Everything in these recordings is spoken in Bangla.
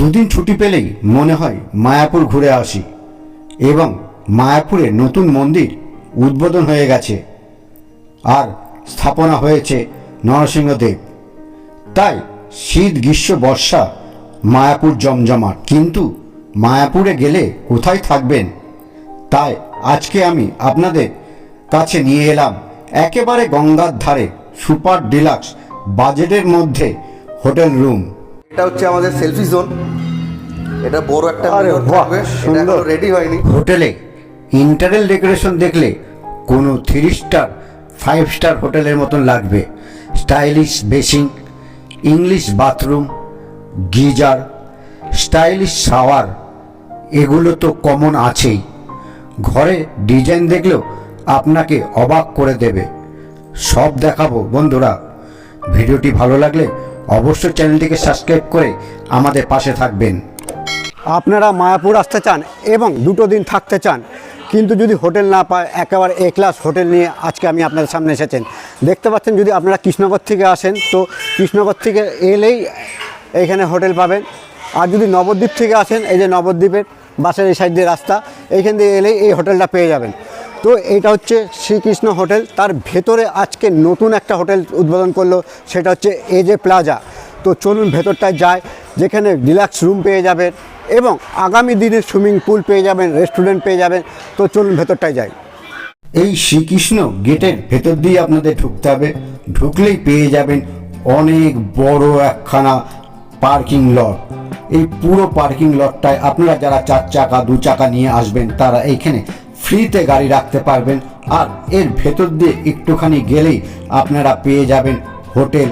দুদিন ছুটি পেলেই মনে হয় মায়াপুর ঘুরে আসি এবং মায়াপুরে নতুন মন্দির উদ্বোধন হয়ে গেছে আর স্থাপনা হয়েছে নরসিংহদেব। তাই শীত, গ্রীষ্ম, বর্ষা মায়াপুর জমজমাট। কিন্তু মায়াপুরে গেলে কোথায় থাকবেন? তাই আজকে আমি আপনাদের কাছে নিয়ে এলাম একেবারে গঙ্গার ধারে সুপার ডিলাক্স বাজেটের মধ্যে হোটেল রুম। এটা হচ্ছে আমাদের সেলফি জোন এটা বড় একটা আরে বাহ, সুন্দর। রেডি হয়নি। হোটেলে ইন্টারিয়াল ডেকোরেশন দেখলে কোনো থ্রি স্টার ফাইভ স্টার হোটেলের মতন লাগবে। Stylish basin English bathroom geyser stylish shower এগুলো তো কমন আছেই। ঘরে ডিজাইন দেখলেও আপনাকে অবাক করে দেবে। সব দেখাবো বন্ধুরা। ভিডিওটি ভালো লাগলে অবশ্যই চ্যানেলটিকে সাবস্ক্রাইব করে আমাদের পাশে থাকবেন। আপনারা মায়াপুর আসতে চান এবং দুটো দিন থাকতে চান, কিন্তু যদি হোটেল না পায়, একেবারে এ ক্লাস হোটেল নিয়ে আজকে আমি আপনাদের সামনে এসেছেন। দেখতে পাচ্ছেন যদি আপনারা কৃষ্ণগর থেকে আসেন, তো কৃষ্ণগর থেকে এলেই এইখানে হোটেল পাবেন। আর যদি নবদ্বীপ থেকে আসেন, এই যে নবদ্বীপের বাসের এই সাইড দিয়ে রাস্তা এইখান দিয়ে এলেই এই হোটেলটা পেয়ে যাবেন। তো এটা হচ্ছে শ্রীকৃষ্ণ হোটেল। তার ভেতরে আজকে নতুন একটা হোটেল উদ্বোধন করল, সেটা হচ্ছে এজে প্লাজা। তো চলুন ভেতরটায় যায় যেখানে ডিলাক্স রুম পেয়ে যাবেন এবং আগামী দিনে সুইমিং পুল পেয়ে যাবেন, রেস্টুরেন্ট পেয়ে যাবেন। তো চলুন ভেতরটায় যাই। এই শ্রীকৃষ্ণ গেটের ভেতর দিয়ে আপনাদের ঢুকতে হবে। ঢুকলেই পেয়ে যাবেন অনেক বড় একখানা পার্কিং লট। এই পুরো পার্কিং লটটায় আপনারা যারা চার চাকা, দু চাকা নিয়ে আসবেন, তারা এইখানে ফ্রিতে গাড়ি রাখতে পারবেন। আর এর ভেতর দিয়ে একটুখানি গেলেই আপনারা পেয়ে যাবেন হোটেল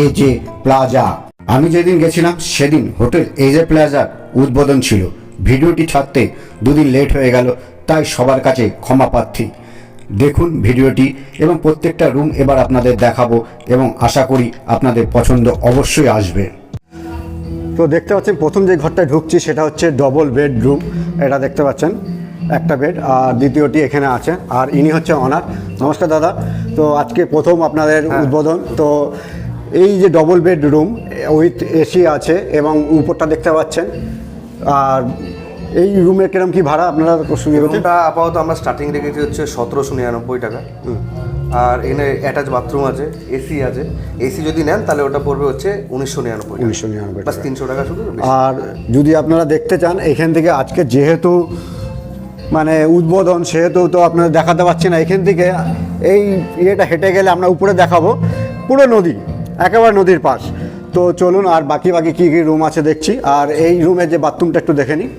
এ জে প্লাজা আমি যেদিন গেছিলাম, সেদিন হোটেল এ জে প্লাজার উদ্বোধন ছিল। ভিডিওটি ছাড়তে দুদিন লেট হয়ে গেল, তাই সবার কাছে ক্ষমা প্রার্থী। দেখুন ভিডিওটি এবং প্রত্যেকটা রুম এবার আপনাদের দেখাবো এবং আশা করি আপনাদের পছন্দ অবশ্যই আসবে। তো দেখতে পাচ্ছেন, প্রথম যে ঘরটায় ঢুকছি সেটা হচ্ছে ডবল বেডরুম এটা দেখতে পাচ্ছেন। একটা বেড আর দ্বিতীয়টি এখানে আছে আর ইনি হচ্ছে অনার নমস্কার দাদা। তো আজকে প্রথম আপনাদের উদ্বোধন। তো এই যে ডবল বেডরুম উইথ এসি আছে এবং উপরটা দেখতে পাচ্ছেন আর এই রুমের কিরম কি ভাড়া আপনারা রুমটা আপাতত আমরা স্টার্টিং রেখেছি হচ্ছে সতেরোশো নিরানব্বই টাকা। আর এনে অ্যাটাচ বাথরুম আছে এসি আছে। এসি যদি নেন তাহলে ওটা পড়বে হচ্ছে উনিশশো নিরানব্বই উনিশশো নিরানব্বই বাস তিনশো টাকা শুধু। আর যদি আপনারা দেখতে চান এখান থেকে আজকে যেহেতু মানে উদ্বোধন সেহেতু তো আপনারা দেখাতে পাচ্ছি না এখান থেকে। এই ইয়েটা হেঁটে গেলে আমরা উপরে দেখাবো। পুরো নদী একেবারে নদীর পাশ। তো চলুন আর বাকি বাকি কী কী রুম আছে দেখছি। আর এই রুমের যে বাথরুমটা একটু দেখে নিই।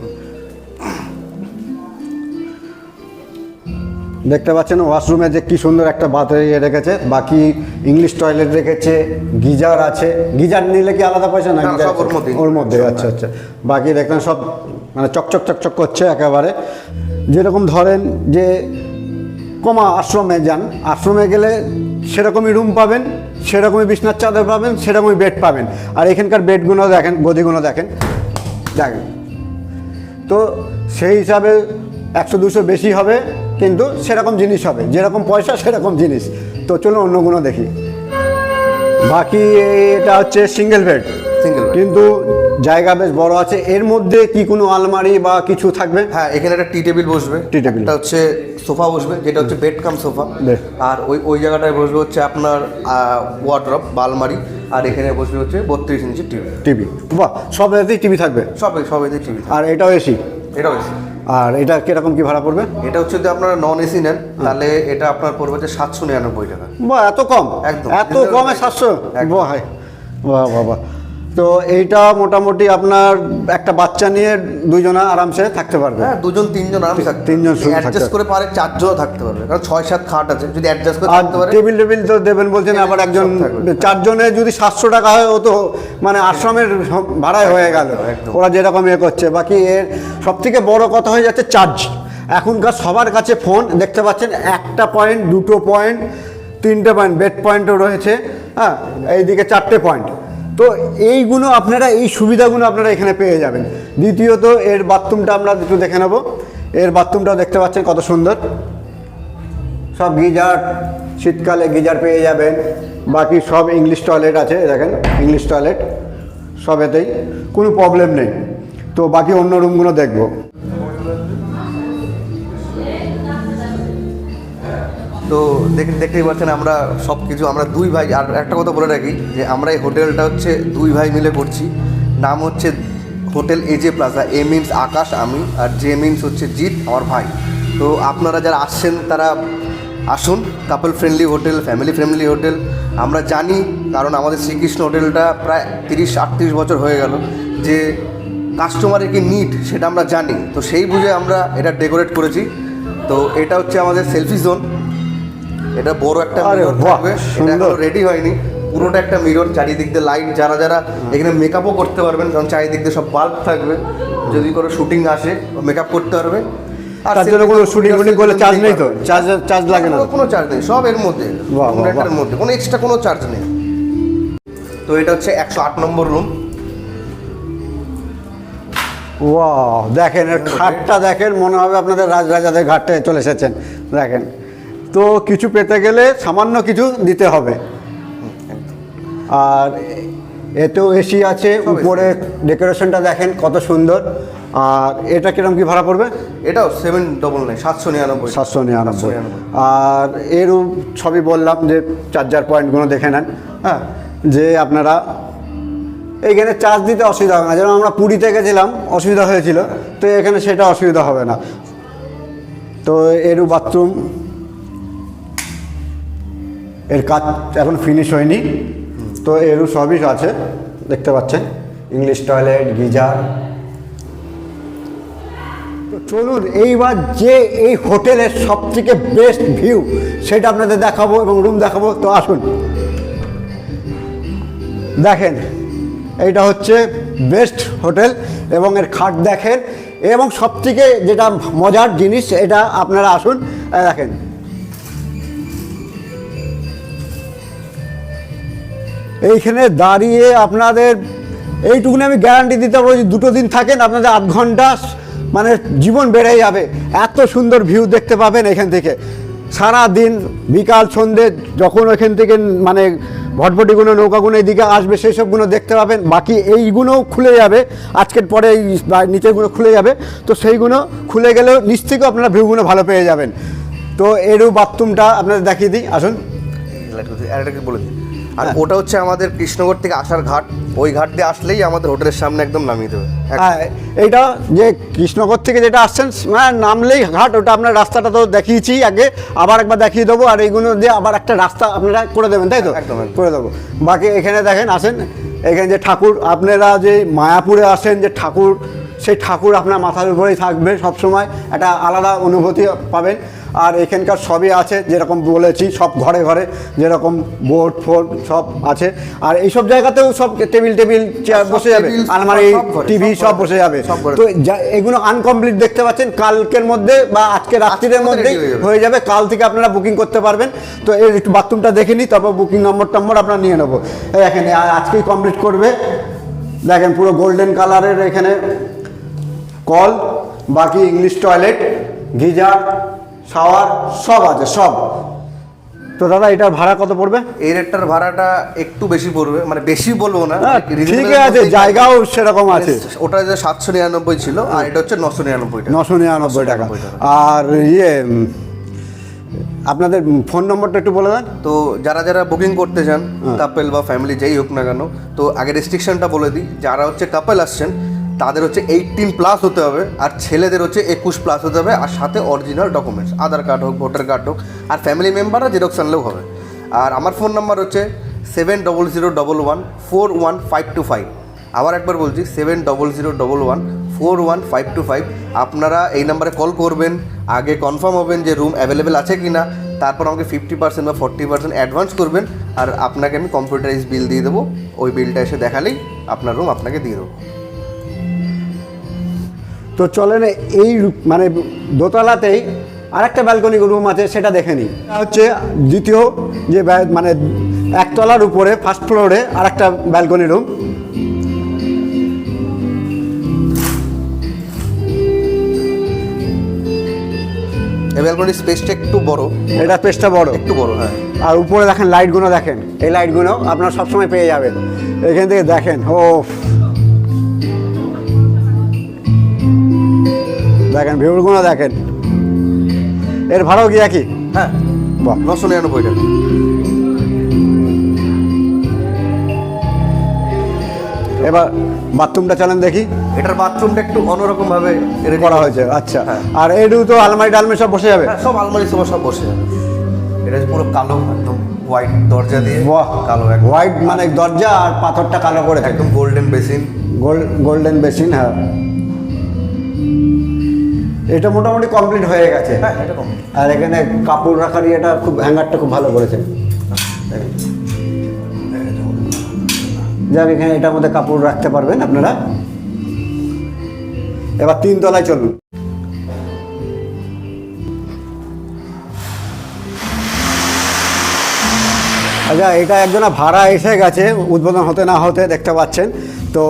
দেখতে পাচ্ছেন ওয়াশরুমে যে কি সুন্দর একটা বাথ ইয়ে রেখেছে। বাকি ইংলিশ টয়লেট রেখেছে গিজার আছে। গিজার নিলে কি আলাদা পয়সা না ওর মধ্যে আচ্ছা আচ্ছা। বাকি দেখলেন সব মানে চকচক চকচক করছে একেবারে। যেরকম ধরেন যে কমা আশ্রমে যান আশ্রমে গেলে সেরকমই রুম পাবেন সেরকমই বিছনার চাদর পাবেন সেরকমই বেড পাবেন। আর এখানকার বেডগুলো দেখেন গদিগুলো দেখেন। দেখেন তো সেই হিসাবে একশো দুশো বেশি হবে কিন্তু সেরকম জিনিস হবে। যেরকম পয়সা সেরকম জিনিস। তো চলুন অন্যগুলো দেখি। বাকি এটা হচ্ছে সিঙ্গেল বেড bed। কিন্তু জায়গা বেশ বড় আছে। এর মধ্যে কি কোনো আলমারি বা কিছু থাকবে? হ্যাঁ এখানে একটা টি টেবিল বসবে। Tea table. একটা হচ্ছে সোফা বসবে যেটা হচ্ছে বেড কাম সোফা। আর ওই ওই জায়গাটায় বসবে হচ্ছে আপনার ওয়ার্ড্রপ বা আলমারি। আর এখানে বসবে হচ্ছে বত্রিশ ইঞ্চি টিভি। টিভি। বাহ সব জায়গাতেই টিভি থাকবে? সব সব সবাই টিভি আর এটাও এসি? এটাও এসি। আর এটা কীরকম কি ভাড়া পড়বে? এটা হচ্ছে যদি আপনারা নন এসি নেন তাহলে এটা আপনার পড়বে হচ্ছে সাতশো নিরানব্বই টাকা। বাহ এত কম? একদম। এত কমে সাতশো? বাহ বাহ বাহ। তো এইটা মোটামুটি আপনার একটা বাচ্চা নিয়ে দুজনা আরামসে থাকতে পারবে। হ্যাঁ দুজন তিনজন আরামসে তিনজন অ্যাডজাস্ট করে পারে চারজনও থাকতে পারবে। কারণ ছয় সাত খাট আছে যদি অ্যাডজাস্ট করে থাকতে পারে টেবিল টেবিল তো দেবেন বলছেন আবার একজন চারজনে যদি সাতশো টাকা হয় ও তো মানে আশ্রমের ভাড়ায় হয়ে গেল। ওরা যেরকম ইয়ে করছে। বাকি এর সব থেকে বড় কথা হয়ে যাচ্ছে চার্জ এখনকার সবার কাছে ফোন দেখতে পাচ্ছেন একটা পয়েন্ট দুটো পয়েন্ট তিনটে পয়েন্ট বেড পয়েন্টও রয়েছে। হ্যাঁ এইদিকে চারটে পয়েন্ট তো এইগুলো আপনারা, এই সুবিধাগুলো আপনারা এখানে পেয়ে যাবেন। দ্বিতীয়ত, এর বাথরুমটা আমরা একটু দেখে নেব। এর বাথরুমটাও দেখতে পাচ্ছেন কত সুন্দর। সব গিজার, শীতকালে গিজার পেয়ে যাবেন। বাকি সব ইংলিশ টয়লেট আছে দেখেন ইংলিশ টয়লেট সবেতেই। কোনো প্রবলেম নেই। তো বাকি অন্য রুমগুলো দেখব। তো দেখ- দেখতেই পাচ্ছেন আমরা সব কিছু আমরা দুই ভাই, আর একটা কথা বলে রাখি যে আমরা এই হোটেলটা হচ্ছে দুই ভাই মিলে করছি। নাম হচ্ছে হোটেল এজে প্লাজা এ মিনস আকাশ, আমি, আর জে মিনস হচ্ছে জিৎ, আমার ভাই। তো আপনারা যারা আসছেন, তারা আসুন couple friendly hotel family friendly hotel. আমরা জানি, কারণ আমাদের শ্রীকৃষ্ণ হোটেলটা প্রায় তিরিশ, আটত্রিশ বছর হয়ে গেল, যে কাস্টমারের কি নিড সেটা আমরা জানি। তো সেই বুঝে আমরা এটা ডেকোরেট করেছি। তো এটা হচ্ছে আমাদের সেলফি জোন এটা বড় একটা আরে মিরর থাকবে। এটা রেডি হয়নি। পুরোটা একটা মিরর চারিদিক দিয়ে লাইট যারা যারা এখানে মেকআপও করতে পারবেন কারণ চারিদিক দিয়ে সব বাল্ব থাকবে। যদি কোনো শুটিং আসে মেকআপ করতে পারবে। আর তার জন্য কোনো শুটিং করলে চার্জ নেই তো? চার্জ চার্জ লাগে না কোনো চার্জ নেই সব এর মধ্যে। কোনো এক্সট্রা কোনো চার্জ নেই। তো এটা হচ্ছে একশো আট নম্বর রুম দেখেন এর খাটটা দেখেন মনে হবে আপনাদের রাজরাজাদের ঘাটে চলে এসেছেন। দেখেন। তো কিছু পেতে গেলে সামান্য কিছু দিতে হবে। আর এতেও এসি আছে উপরে ডেকোরেশনটা দেখেন কত সুন্দর। আর এটা কীরকম কি ভাড়া পড়বে? এটাও সেভেন ডবল নাইন সাতশো নিরানব্বই। সাতশো নিরানব্বই। আর এরও সবই বললাম যে চার্জার পয়েন্টগুলো দেখে নেন। হ্যাঁ। যে আপনারা এইখানে চার্জ দিতে অসুবিধা হবে না। যেমন আমরা পুরীতে গেছিলাম অসুবিধা হয়েছিল। তো এখানে সেটা অসুবিধা হবে না। তো এরও বাথরুম এর কাজ এখন ফিনিশ হয়নি। তো এরও সবই আছে, দেখতে পাচ্ছেন। ইংলিশ টয়লেট গিজার চলুন, এইবার যে এই হোটেলের সব থেকে বেস্ট ভিউ সেটা আপনাদের দেখাবো এবং রুম দেখাবো। তো আসুন। দেখেন, এইটা হচ্ছে বেস্ট হোটেল এবং এর খাট দেখেন এবং সব থেকে যেটা মজার জিনিস, এটা আপনারা আসুন দেখেন। এইখানে দাঁড়িয়ে আপনাদের, এইটুকুনি আমি গ্যারান্টি দিতে পারব যে দুটো দিন থাকেন, আপনাদের আধ ঘণ্টা মানে জীবন বেড়ে যাবে। এত সুন্দর ভিউ দেখতে পাবেন এখান থেকে। সারা দিন বিকাল, সন্ধে, যখন ওখান থেকে মানে ভটভটিগুলো, নৌকাগুলো এদিকে আসবে, সেই সবগুলো দেখতে পাবেন। বাকি এইগুলোও খুলে যাবে। আজকের পরে এই নিচেরগুলো খুলে যাবে। তো সেইগুলো খুলে গেলেও নিচ থেকেও আপনারা ভিউগুলো ভালো পেয়ে যাবেন। তো এরও বাথরুমটা আপনাদের দেখিয়ে দিই। আসুন। বলে দিই আর ওটা হচ্ছে আমাদের কৃষ্ণগড় থেকে আসার ঘাট। ওই ঘাট দিয়ে আসলেই আমাদের হোটেলের সামনে একদম নামিয়ে দেবে। হ্যাঁ এইটা যে কৃষ্ণনগর থেকে যেটা আসছেন মানে নামলেই ঘাট ওটা আপনার রাস্তাটা তো দেখিয়েছি আগে আবার একবার দেখিয়ে দেবো আর এইগুলো দিয়ে আবার একটা রাস্তা আপনারা করে দেবেন তাই তো? একদম, একদম। করে দেবো। বাকি এখানে দেখেন আসেন এখানে যে ঠাকুর আপনারা যে মায়াপুরে আসেন যে ঠাকুর সেই ঠাকুর আপনার মাথার উপরেই থাকবে সবসময় একটা আলাদা অনুভূতি পাবেন। আর এখানকার সবই আছে যেরকম বলেছি সব ঘরে ঘরে যেরকম বোর্ড ফোর্ড সব আছে। আর এইসব জায়গাতেও সব টেবিল টেবিল চেয়ার বসে যাবে আলমারি টিভি সব বসে যাবে। সব তো যা- এগুলো আনকমপ্লিট দেখতে পাচ্ছেন কালকের মধ্যে বা আজকে রাত্রির মধ্যে হয়ে যাবে। কাল থেকে আপনারা বুকিং করতে পারবেন। তো এর একটু বাথরুমটা দেখে নিই তারপর বুকিং নম্বর টম্বর আপনারা নিয়ে নেব। এখানে আজকেই কমপ্লিট করবে। দেখেন পুরো গোল্ডেন কালারের এখানে কল বাকি ইংলিশ টয়লেট গিজার শাওয়ার সব আছে সব। তো দাদা এটার ভাড়া কত পড়বে? এই রেটটার ভাড়াটা একটু বেশি পড়বে মানে বেশি বলব না হ্যাঁ, ঠিক আছে জায়গাও সেরকম আছে। ওটা যে সাতশো নিরানব্বই ছিল আর এটা হচ্ছে নশো নিরানব্বই নশো নিরানব্বই টাকা। আর ইয়ে আপনাদের ফোন নম্বরটা একটু বলে দেন। তো যারা যারা বুকিং করতে চান হ্যাঁ। কাপেল বা ফ্যামিলি যেই হোক না কেন তো আগে রেস্ট্রিকশনটা বলে দিই যারা হচ্ছে কাপেল আসছেন তাদের হচ্ছে এইটিন প্লাস হতে হবে, আর ছেলেদের হচ্ছে একুশ প্লাস হতে হবে, আর সাথে অরিজিনাল ডকুমেন্টস আধার কার্ড হোক ভোটার কার্ড হোক, আর ফ্যামিলি মেম্বাররা জেরক্স আনলেও হবে। আর আমার ফোন নাম্বার হচ্ছে seven double zero double one four one five two five আবার একবার বলছি seven double zero double one four one five two five আপনারা এই নাম্বারে কল করবেন, আগে কনফার্ম হবেন যে রুম অ্যাভেলেবেল আছে কি না তারপর আমাকে ফিফটি পার্সেন্ট বা ফর্টি পার্সেন্ট অ্যাডভান্স করবেন, আর আপনাকে আমি কম্পিউটারাইজ বিল দিয়ে দেবো। ওই বিলটা এসে দেখালেই আপনার রুম আপনাকে দিয়ে দেবো। তো চলেন এই মানে দোতলাতেই আরেকটা ব্যালকনি রুম আছে সেটা দেখে নিই। হচ্ছে দ্বিতীয় যে মানে একতলার উপরে ফার্স্ট ফ্লোরে আরেকটা ব্যালকনি রুম এই ব্যালকনির স্পেসটা একটু বড়। এটা পেজটা বড়। একটু বড় হ্যাঁ। আর উপরে দেখেন লাইটগুলো দেখেন। এই লাইটগুলো আপনারা সবসময় পেয়ে যাবেন। এখান থেকে দেখেন ও দেখেন ভিউগুলো দেখেন। এর ভাড়াও কি একই? হ্যাঁ বাহ। নশো নিরানব্বই টাকা। এবার বাথরুমটা চালান দেখি। এটার বাথরুমটা একটু অন্যরকম ভাবে করা হয়েছে আচ্ছা। হ্যাঁ। আর এটু তো আলমারি টালমারি সব বসে যাবে? হ্যাঁ সব আলমারি সব সব বসে যাবে। এটা পুরো কালো একদম হোয়াইট দরজা দিয়ে বাহ। কালো একদম। হোয়াইট মানে দরজা আর পাথরটা কালো করে একদম golden basin gold golden basin হ্যাঁ। এটা মোটামুটি কমপ্লিট হয়ে গেছে। হ্যাঁ এটা আর এখানে কাপড় রাখার এটা খুব হ্যাঙ্গারটা খুব ভালো করেছে। যাক এখানে এটার মধ্যে কাপড় রাখতে পারবেন আপনারা। এবার তিন তলায় চলুন। আচ্ছা এটা একজনা ভাড়া এসে গেছে উদ্বোধন হতে না হতে দেখতে পাচ্ছেন। তো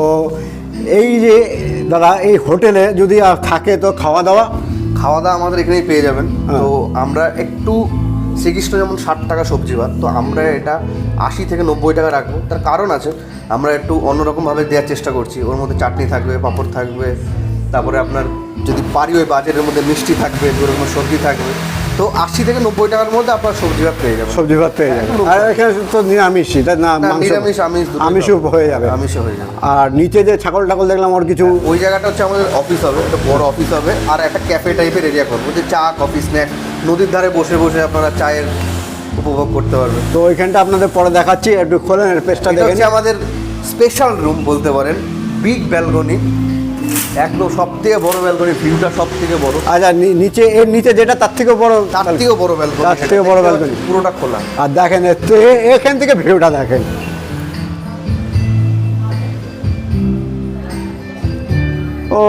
এই যে দাদা এই হোটেলে যদি আর থাকে তো খাওয়া দাওয়া খাওয়া দাওয়া আমাদের এখানেই পেয়ে যাবেন। হ্যাঁ। তো আমরা একটু শ্রীকৃষ্ণ যেমন ষাট টাকা সবজি ভাত তো আমরা এটা আশি থেকে নব্বই টাকা রাখব। তার কারণ আছে আমরা একটু অন্যরকমভাবে দেওয়ার চেষ্টা করছি। ওর মধ্যে চাটনি থাকবে পাঁপড় থাকবে তারপরে আপনার যদি পারি ওই বাজারের মধ্যে মিষ্টি থাকবে দু রকম সবজি থাকবে তো আশি থেকে নব্বই টাকার মধ্যে আপনার সবজি ভাত পেয়ে যাবেন। সবজি ভাত পেয়ে যাবে আর এখানে তো নিরামিষ এটা না নিরামিষ আমিষ আমিষও হয়ে যাবে। আমিষও হয়ে যাবে। আর নিচে যে ছাগল টাগল দেখলাম ওর কিছু ওই জায়গাটা হচ্ছে আমাদের অফিস হবে একটা বড় অফিস হবে আর একটা ক্যাফে টাইপের এরিয়া করব যে চা কফি স্ন্যাক নদীর ধারে বসে বসে আপনারা চায়ের উপভোগ করতে পারবেন। তো ওইখানটা আপনাদের পরে দেখাচ্ছি একটু খোলেন পেজটা দেখেন আমাদের স্পেশাল রুম বলতে পারেন বিগ ব্যালকনি একদম সব থেকে বড় ব্যালকনি ভিউটা সব থেকে বড়। আচ্ছা নিচে এর নিচে যেটা তার থেকেও বড় তার থেকেও বড় ব্যালকনি তার থেকেও বড় balcony। পুরোটা খোলা। আর দেখেন এখান থেকে ভিউটা দেখেন। ও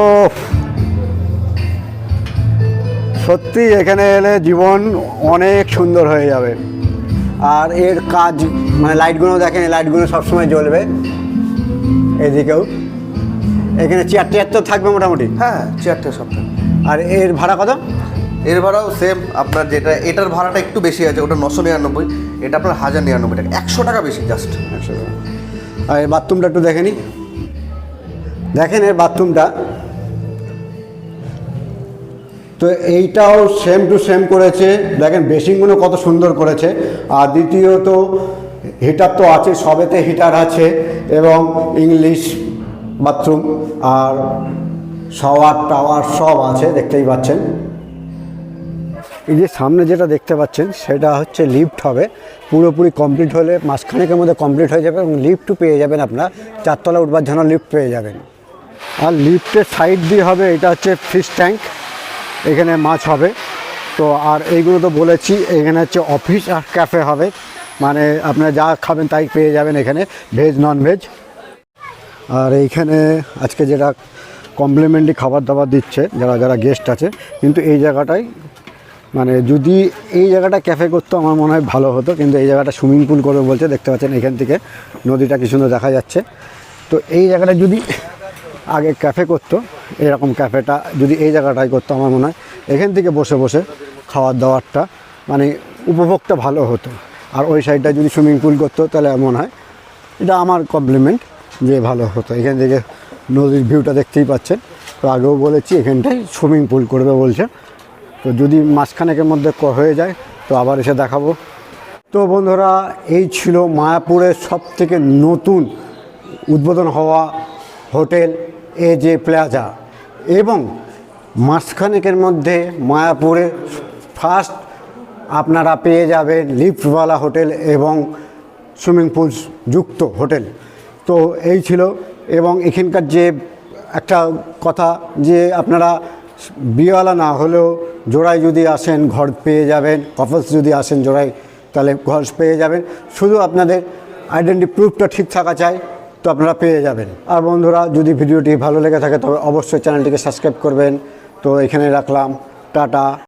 সত্যি এখানে এলে জীবন অনেক সুন্দর হয়ে যাবে। আর এর কাজ মানে লাইটগুলো দেখেন লাইটগুলো সবসময় জ্বলবে। এদিকেও। এখানে চেয়ার টেয়ার তো থাকবে মোটামুটি? হ্যাঁ চেয়ারটা সব থাকে। আর এর ভাড়া কত? এর ভাড়াও সেম আপনার যেটা এটার ভাড়াটা একটু বেশি আছে ওটা নশো নিরানব্বই এটা আপনার হাজার নিরানব্বই টাকা একশো টাকা বেশি জাস্ট একশো টাকা। আর এই বাথরুমটা একটু দেখে নিই দেখেন এর বাথরুমটা তো এইটাও সেম টু সেম করেছে। দেখেন বেসিংগুলো কত সুন্দর করেছে। আর দ্বিতীয়ত হিটার তো আছে সবেতে হিটার আছে এবং ইংলিশ বাথরুম আর শাওয়ার টাওয়ার সব আছে, দেখতেই পাচ্ছেন। এই যে সামনে যেটা দেখতে পাচ্ছেন, সেটা হচ্ছে লিফট হবে। পুরোপুরি কমপ্লিট হলে মাসখানেকের মধ্যে কমপ্লিট হয়ে যাবে এবং লিফটও পেয়ে যাবেন আপনার। চারতলা উঠবার জন্য লিফট পেয়ে যাবেন। আর লিফটের সাইড দিয়ে হবে, এটা হচ্ছে ফিশ ট্যাঙ্ক এখানে মাছ হবে। তো আর এইগুলো তো বলেছি, এখানে হচ্ছে অফিস আর ক্যাফে হবে। মানে আপনারা যা খাবেন তাই পেয়ে যাবেন এখানে ভেজ নন ভেজ আর এইখানে আজকে যেটা কমপ্লিমেন্টারি খাবার দাবার দিচ্ছে, যারা যারা গেস্ট আছে, কিন্তু এই জায়গাটায় মানে যদি এই জায়গাটা ক্যাফে করতো, আমার মনে হয় ভালো হতো, কিন্তু এই জায়গাটা সুইমিং পুল করবে বলছে, দেখতে পাচ্ছেন এখান থেকে নদীটা কি সুন্দর দেখা যাচ্ছে। তো এই জায়গাটা যদি আগে ক্যাফে করতো, এরকম ক্যাফেটা যদি এই জায়গাটায় করতো, আমার মনে হয়, এখান থেকে বসে বসে খাওয়ার দাওয়ারটা মানে উপভোগটা ভালো হতো। আর ওই সাইডটা যদি সুইমিং পুল করতো, তাহলে মনে হয়, এটা আমার কমপ্লিমেন্ট যে ভালো হতো। এখান থেকে নদীর ভিউটা দেখতেই পাচ্ছেন। তো আগেও বলেছি এখানটায় সুইমিং পুল করবে বলছে। তো যদি মাসখানেকের মধ্যে ক- হয়ে যায়, তো আবার এসে দেখাবো। তো বন্ধুরা, এই ছিল মায়াপুরের সব থেকে নতুন উদ্বোধন হওয়া হোটেল এ জে প্লাজা এবং মাসখানেকের মধ্যে মায়াপুরে ফার্স্ট আপনারা পেয়ে যাবেন লিফ্টওয়ালা হোটেল এবং সুইমিং পুল যুক্ত হোটেল। তো এই ছিল। এবং এখানকার যে একটা কথা যে আপনারা বিয়েওয়ালা না হলেও জোড়ায় যদি আসেন, ঘর পেয়ে যাবেন কপলস যদি আসেন জোড়ায়, তাহলে ঘর পেয়ে যাবেন। শুধু আপনাদের আইডেন্টি প্রুফটা ঠিক থাকা চাই, তো আপনারা পেয়ে যাবেন। আর বন্ধুরা, যদি ভিডিওটি ভালো লেগে থাকে, তবে অবশ্যই চ্যানেলটিকে সাবস্ক্রাইব করবেন। তো এখানে রাখলাম। টাটা।